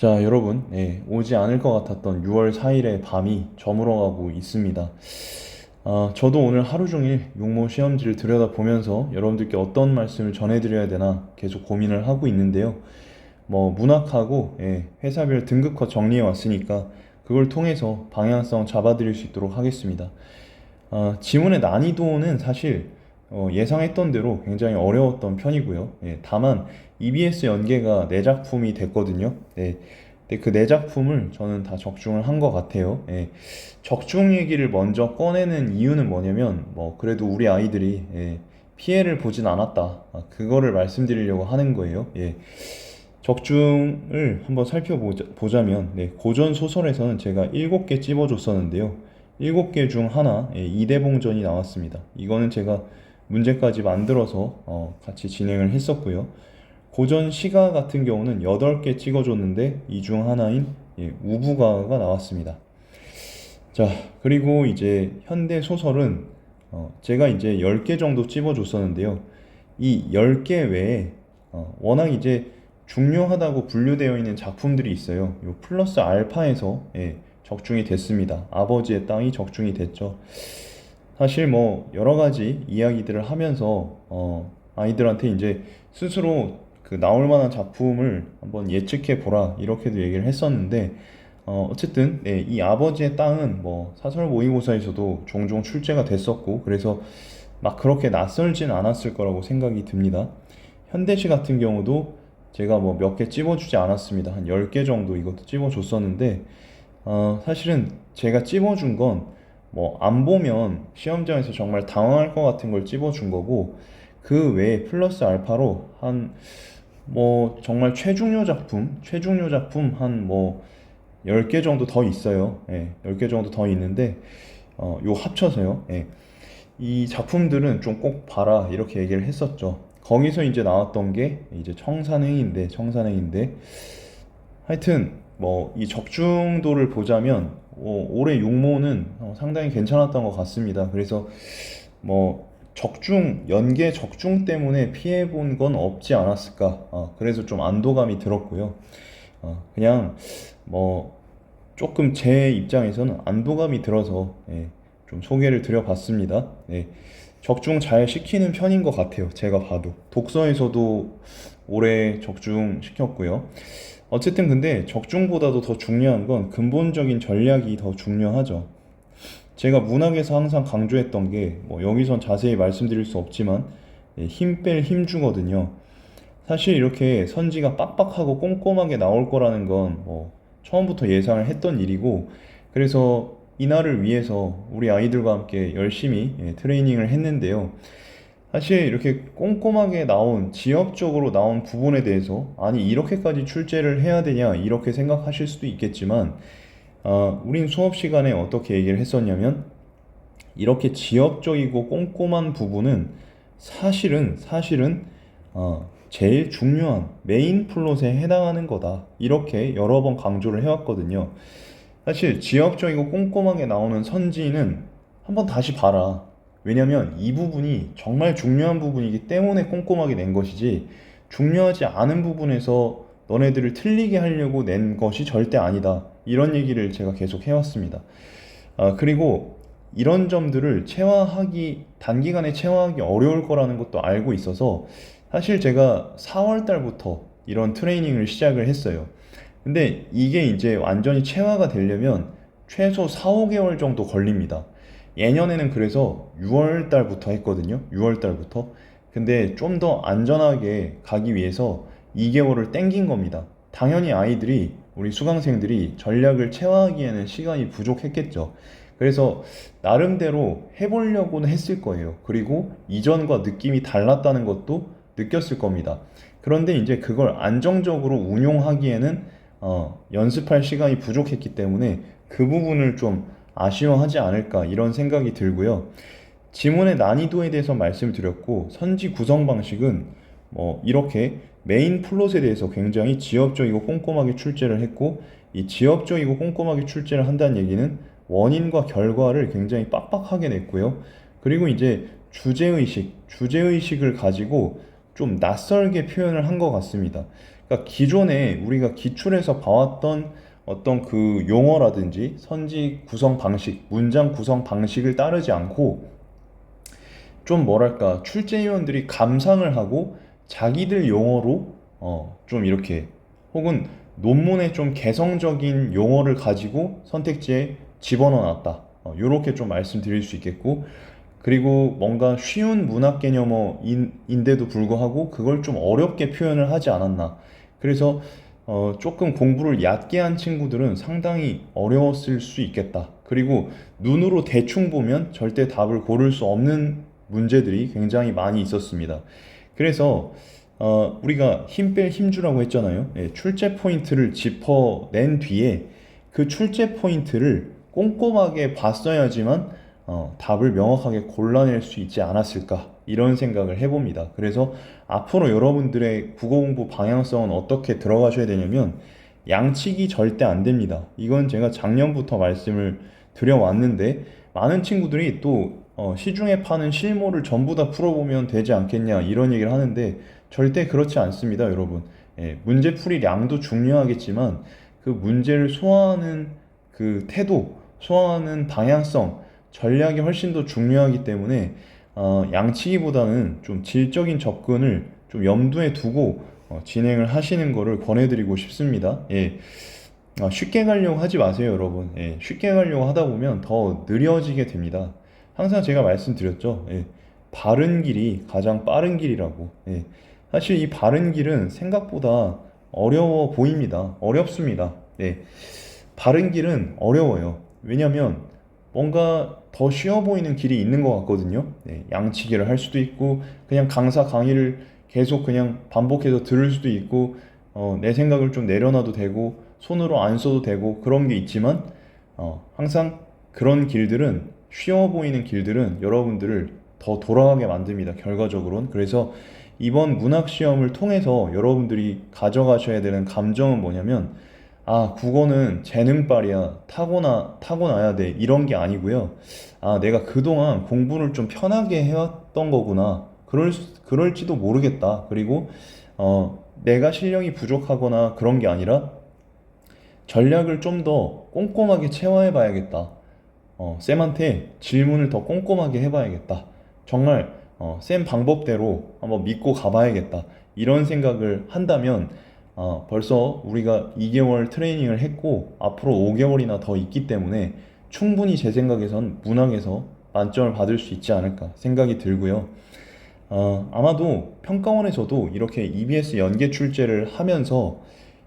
자, 여러분, 예, 오지 않을 것 같았던 6월 4일의 밤이 저물어가고 있습니다. 아, 저도 오늘 하루 종일 용모 시험지를 들여다보면서 여러분들께 어떤 말씀을 전해드려야 되나 계속 고민을 하고 있는데요. 뭐, 문학하고, 예, 회사별 등급컷 정리해 왔으니까 그걸 통해서 방향성 잡아드릴 수 있도록 하겠습니다. 아, 지문의 난이도는 사실 어, 예상했던 대로 굉장히 어려웠던 편이고요. 예, 다만 EBS 연계가 네 작품이 됐거든요. 네, 근데 그 네 작품을 저는 다 적중을 한 것 같아요. 예, 적중 얘기를 먼저 꺼내는 이유는 뭐냐면 뭐 그래도 우리 아이들이 예, 피해를 보진 않았다. 아, 그거를 말씀드리려고 하는 거예요. 예. 적중을 한번 살펴보자면 네, 고전 소설에서는 제가 7개 찝어줬었는데요. 7개 중 하나 예, 이대봉전이 나왔습니다. 이거는 제가 문제까지 만들어서 어, 같이 진행을 했었고요. 고전 시가 같은 경우는 8개 찍어줬는데 이 중 하나인 예, 우부가가 나왔습니다. 자, 그리고 이제 현대 소설은 어, 제가 이제 10개 정도 찝어줬었는데요. 이 10개 외에 어, 워낙 이제 중요하다고 분류되어 있는 작품들이 있어요. 요 플러스 알파에서 예, 적중이 됐습니다. 아버지의 땅이 적중이 됐죠. 사실 뭐 여러 가지 이야기들을 하면서 어, 아이들한테 이제 스스로 그 나올 만한 작품을 한번 예측해 보라 이렇게도 얘기를 했었는데 어, 어쨌든 네, 이 아버지의 땅은 뭐 사설 모의고사에서도 종종 출제가 됐었고 그래서 막 그렇게 낯설진 않았을 거라고 생각이 듭니다. 현대시 같은 경우도 제가 뭐 몇 개 찝어주지 않았습니다. 한 10개 정도 이것도 찝어줬었는데 어, 사실은 제가 찝어준 건 뭐 안 보면 시험장에서 정말 당황할 것 같은 걸 찝어준 거고 그 외에 플러스 알파로 한 뭐 정말 최중요 작품, 최중요 작품 한 뭐 10개 정도 더 있어요. 예, 10개 정도 더 있는데 어, 요 합쳐서요. 예. 이 작품들은 좀 꼭 봐라 이렇게 얘기를 했었죠. 거기서 이제 나왔던 게 이제 청산행인데 청산행인데 하여튼 뭐 이 적중도를 보자면 어, 올해 육모는 어, 상당히 괜찮았던 것 같습니다. 그래서 뭐 적중 연계 적중 때문에 피해 본 건 없지 않았을까. 어, 그래서 좀 안도감이 들었고요. 어, 그냥 뭐 조금 제 입장에서는 안도감이 들어서 예, 좀 소개를 드려봤습니다. 예, 적중 잘 시키는 편인 것 같아요. 제가 봐도 독서에서도 올해 적중 시켰고요. 어쨌든 근데 적중보다도 더 중요한 건 근본적인 전략이 더 중요하죠. 제가 문학에서 항상 강조했던 게 뭐 여기선 자세히 말씀드릴 수 없지만 예, 힘뺄 힘주거든요. 사실 이렇게 선지가 빡빡하고 꼼꼼하게 나올 거라는 건 뭐 처음부터 예상을 했던 일이고 그래서 이날을 위해서 우리 아이들과 함께 열심히 예, 트레이닝을 했는데요. 사실 이렇게 꼼꼼하게 나온 지역적으로 나온 부분에 대해서 아니 이렇게까지 출제를 해야 되냐 이렇게 생각하실 수도 있겠지만 어, 우린 수업 시간에 어떻게 얘기를 했었냐면 이렇게 지역적이고 꼼꼼한 부분은 사실은 사실은 어, 제일 중요한 메인 플롯에 해당하는 거다 이렇게 여러 번 강조를 해왔거든요. 사실 지역적이고 꼼꼼하게 나오는 선지는 한번 다시 봐라. 왜냐면 이 부분이 정말 중요한 부분이기 때문에 꼼꼼하게 낸 것이지 중요하지 않은 부분에서 너네들을 틀리게 하려고 낸 것이 절대 아니다. 이런 얘기를 제가 계속 해왔습니다. 아, 그리고 이런 점들을 체화하기, 단기간에 체화하기 어려울 거라는 것도 알고 있어서 사실 제가 4월 달부터 이런 트레이닝을 시작을 했어요. 근데 이게 이제 완전히 체화가 되려면 최소 4, 5개월 정도 걸립니다. 예년에는 그래서 6월 달부터 했거든요. 6월 달부터. 근데 좀 더 안전하게 가기 위해서 2개월을 땡긴 겁니다. 당연히 아이들이 우리 수강생들이 전략을 체화하기에는 시간이 부족했겠죠. 그래서 나름대로 해보려고는 했을 거예요. 그리고 이전과 느낌이 달랐다는 것도 느꼈을 겁니다. 그런데 이제 그걸 안정적으로 운용하기에는 어, 연습할 시간이 부족했기 때문에 그 부분을 좀 아쉬워하지 않을까 이런 생각이 들고요. 지문의 난이도에 대해서 말씀을 드렸고 선지 구성 방식은 뭐 이렇게 메인 플롯에 대해서 굉장히 지엽적이고 꼼꼼하게 출제를 했고 이 지엽적이고 꼼꼼하게 출제를 한다는 얘기는 원인과 결과를 굉장히 빡빡하게 냈고요. 그리고 이제 주제의식, 주제의식을 가지고 좀 낯설게 표현을 한 것 같습니다. 그러니까 기존에 우리가 기출에서 봐왔던 어떤 그 용어라든지 선지 구성 방식, 문장 구성 방식을 따르지 않고 좀 뭐랄까 출제위원들이 감상을 하고 자기들 용어로 어, 좀 이렇게 혹은 논문에 좀 개성적인 용어를 가지고 선택지에 집어넣어 놨다. 어, 이렇게 좀 말씀드릴 수 있겠고 그리고 뭔가 쉬운 문학 개념어인데도 불구하고 그걸 좀 어렵게 표현을 하지 않았나. 그래서 어, 조금 공부를 얕게 한 친구들은 상당히 어려웠을 수 있겠다. 그리고 눈으로 대충 보면 절대 답을 고를 수 없는 문제들이 굉장히 많이 있었습니다. 그래서 어, 우리가 힘 뺄 힘주라고 했잖아요. 예, 출제 포인트를 짚어낸 뒤에 그 출제 포인트를 꼼꼼하게 봤어야지만 어, 답을 명확하게 골라낼 수 있지 않았을까 이런 생각을 해봅니다. 그래서 앞으로 여러분들의 국어 공부 방향성은 어떻게 들어가셔야 되냐면 양치기 절대 안 됩니다. 이건 제가 작년부터 말씀을 드려왔는데 많은 친구들이 또 어, 시중에 파는 실모를 전부 다 풀어보면 되지 않겠냐 이런 얘기를 하는데 절대 그렇지 않습니다, 여러분. 예, 문제풀이 양도 중요하겠지만 그 문제를 소화하는 그 태도, 소화하는 방향성, 전략이 훨씬 더 중요하기 때문에 어, 양치기보다는 좀 질적인 접근을 좀 염두에 두고 어, 진행을 하시는 거를 권해드리고 싶습니다. 예. 아, 쉽게 가려고 하지 마세요, 여러분. 예, 쉽게 가려고 하다 보면 더 느려지게 됩니다. 항상 제가 말씀드렸죠. 예, 바른 길이 가장 빠른 길이라고. 예, 사실 이 바른 길은 생각보다 어려워 보입니다. 어렵습니다. 예, 바른 길은 어려워요. 왜냐면 뭔가 더 쉬워 보이는 길이 있는 것 같거든요. 예, 양치기를 할 수도 있고, 그냥 강사 강의를 계속 그냥 반복해서 들을 수도 있고, 어, 내 생각을 좀 내려놔도 되고, 손으로 안 써도 되고, 그런 게 있지만, 어, 항상 그런 길들은, 쉬워 보이는 길들은 여러분들을 더 돌아가게 만듭니다. 결과적으로는. 그래서 이번 문학 시험을 통해서 여러분들이 가져가셔야 되는 감정은 뭐냐면, 아, 국어는 재능빨이야. 타고나, 타고나야 돼. 이런 게 아니고요. 아, 내가 그동안 공부를 좀 편하게 해왔던 거구나. 그럴, 수- 그럴지도 모르겠다. 그리고, 어, 내가 실력이 부족하거나 그런 게 아니라 전략을 좀 더 꼼꼼하게 채워해 봐야겠다. 어, 쌤한테 질문을 더 꼼꼼하게 해봐야겠다. 정말 어, 쌤 방법대로 한번 믿고 가봐야겠다. 이런 생각을 한다면 어, 벌써 우리가 2개월 트레이닝을 했고 앞으로 5개월이나 더 있기 때문에 충분히 제 생각에선 문학에서 만점을 받을 수 있지 않을까 생각이 들고요. 어, 아마도 평가원에서도 이렇게 EBS 연계 출제를 하면서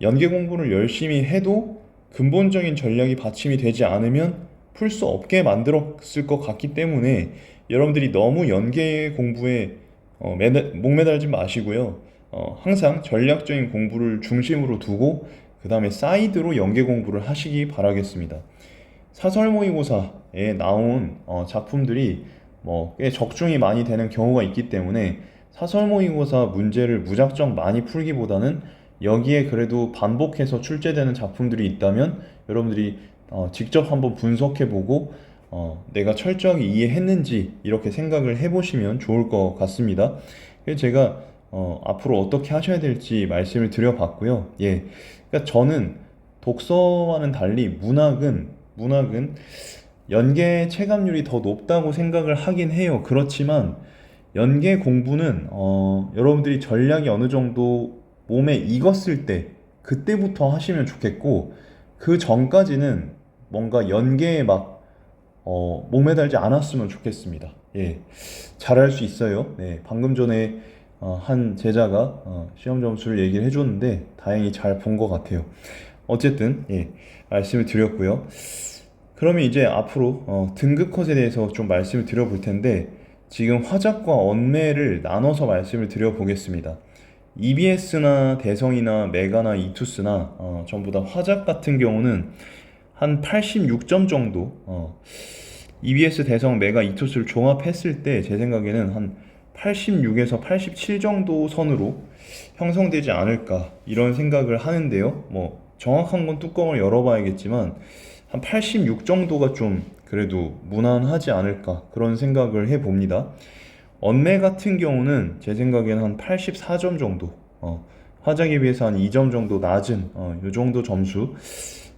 연계 공부를 열심히 해도 근본적인 전략이 받침이 되지 않으면 풀 수 없게 만들었을 것 같기 때문에 여러분들이 너무 연계 공부에 어, 매달, 목매달지 마시고요. 어, 항상 전략적인 공부를 중심으로 두고 그 다음에 사이드로 연계 공부를 하시기 바라겠습니다. 사설 모의고사에 나온 어, 작품들이 뭐 꽤 적중이 많이 되는 경우가 있기 때문에 사설 모의고사 문제를 무작정 많이 풀기보다는 여기에 그래도 반복해서 출제되는 작품들이 있다면 여러분들이 어, 직접 한번 분석해보고 어, 내가 철저하게 이해했는지 이렇게 생각을 해보시면 좋을 것 같습니다. 그래서 제가 어, 앞으로 어떻게 하셔야 될지 말씀을 드려봤고요. 예, 그러니까 저는 독서와는 달리 문학은 문학은 연계 체감률이 더 높다고 생각을 하긴 해요. 그렇지만 연계 공부는 어, 여러분들이 전략이 어느 정도 몸에 익었을 때 그때부터 하시면 좋겠고 그 전까지는 뭔가 연계에 막 어, 목매달지 않았으면 좋겠습니다. 예, 잘할 수 있어요. 네, 방금 전에 어, 한 제자가 어, 시험 점수를 얘기를 해줬는데 다행히 잘 본 것 같아요. 어쨌든 예, 말씀을 드렸고요. 그러면 이제 앞으로 어, 등급 컷에 대해서 좀 말씀을 드려볼 텐데 지금 화작과 언매를 나눠서 말씀을 드려보겠습니다. EBS나 대성이나 메가나 이투스나 어, 전부 다 화작 같은 경우는 한 86점 정도 어, EBS 대성 메가 이투스를 종합했을 때 제 생각에는 한 86에서 87 정도 선으로 형성되지 않을까 이런 생각을 하는데요. 뭐 정확한 건 뚜껑을 열어봐야겠지만 한 86 정도가 좀 그래도 무난하지 않을까 그런 생각을 해봅니다. 언매 같은 경우는 제 생각에는 한 84점 정도 어, 화작에 비해서 한 2점 정도 낮은 어, 요 정도 점수.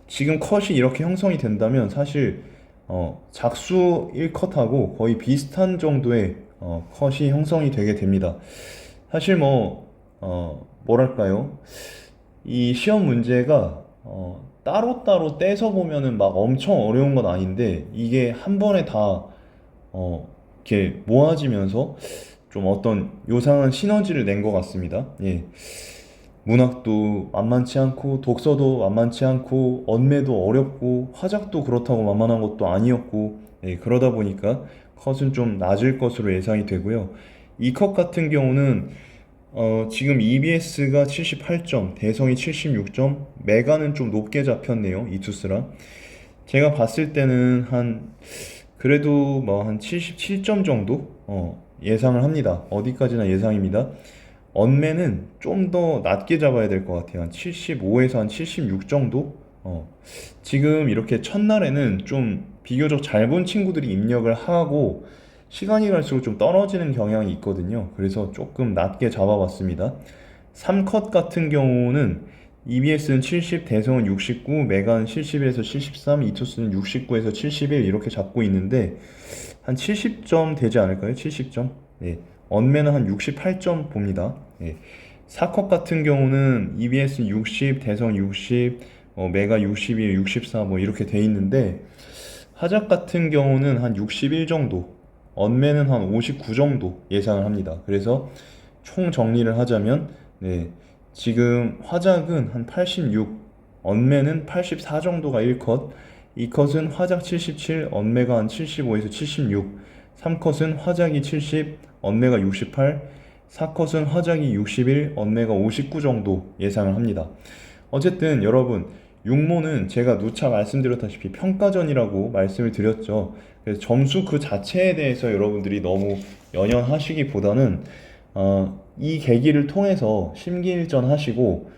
지금 컷이 이렇게 형성이 된다면 사실 어, 작수 1컷하고 거의 비슷한 정도의 어, 컷이 형성이 되게 됩니다. 사실 뭐 어, 뭐랄까요? 이 시험 문제가 어, 따로따로 떼서 보면은 막 엄청 어려운 건 아닌데 이게 한 번에 다 어, 이렇게 모아지면서 좀 어떤 요상한 시너지를 낸 것 같습니다. 예. 문학도 만만치 않고 독서도 만만치 않고 언매도 어렵고 화작도 그렇다고 만만한 것도 아니었고 예, 그러다 보니까 컷은 좀 낮을 것으로 예상이 되고요. 이 컷 같은 경우는 어, 지금 EBS가 78점, 대성이 76점, 메가는 좀 높게 잡혔네요. 이 투스랑. 제가 봤을 때는 한 그래도 뭐 한 77점 정도 어, 예상을 합니다. 어디까지나 예상입니다. 언맨은 좀더 낮게 잡아야 될 것 같아요. 한 75에서 한 76 정도? 어. 지금 이렇게 첫날에는 좀 비교적 잘 본 친구들이 입력을 하고 시간이 갈수록 좀 떨어지는 경향이 있거든요. 그래서 조금 낮게 잡아봤습니다. 3컷 같은 경우는 EBS는 70, 대성은 69, 메가는 71에서 73, 이투스는 69에서 71 이렇게 잡고 있는데 한 70점 되지 않을까요? 70점? 네. 언맨은 한 68점 봅니다. 예. 4컷 같은 경우는 EBS는 60, 대성 60, 어, 메가 61, 64 뭐 이렇게 돼 있는데 하작 같은 경우는 한 61 정도, 언맨은 한59 정도 예상을 합니다. 그래서 총 정리를 하자면 네. 지금 화작은 한 86, 언맨은 84 정도가 1컷, 2컷은 화작 77, 언매가 한 75에서 76, 3컷은 화작이 70, 언매가 68, 4컷은 화작이 61, 언매가 59 정도 예상을 합니다. 어쨌든 여러분 육모는 제가 누차 말씀드렸다시피 평가전이라고 말씀을 드렸죠. 그래서 점수 그 자체에 대해서 여러분들이 너무 연연하시기보다는 어, 이 계기를 통해서 심기일전 하시고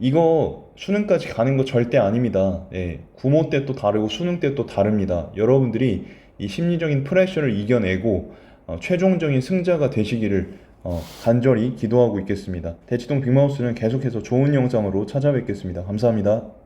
이거 수능까지 가는 거 절대 아닙니다. 예, 구모 때 또 다르고 수능 때 또 다릅니다. 여러분들이 이 심리적인 프레셔를 이겨내고 어, 최종적인 승자가 되시기를 어, 간절히 기도하고 있겠습니다. 대치동 빅마우스는 계속해서 좋은 영상으로 찾아뵙겠습니다. 감사합니다.